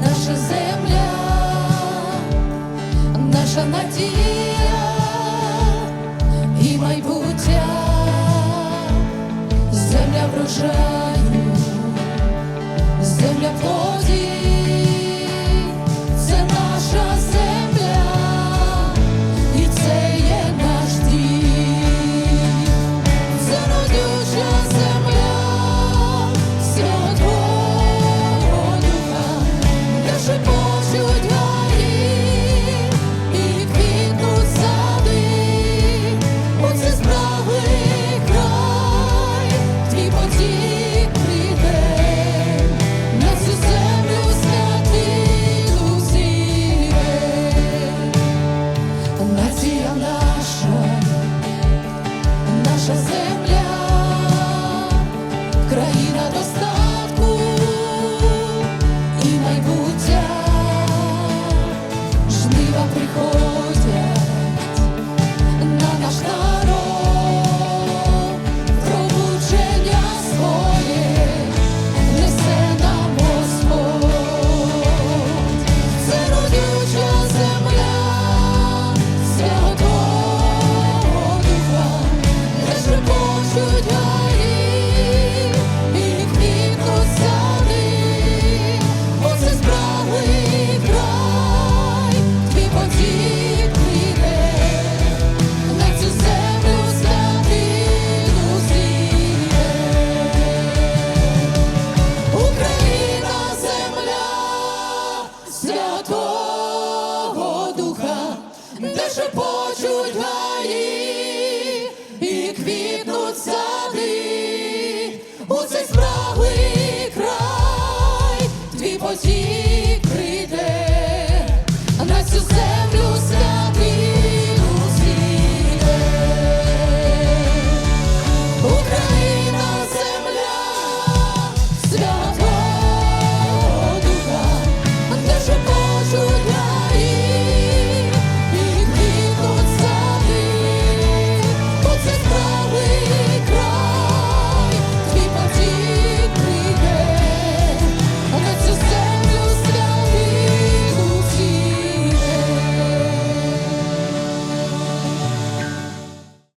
наша, земля, наша надія. шепочуть гаї і квітнуться.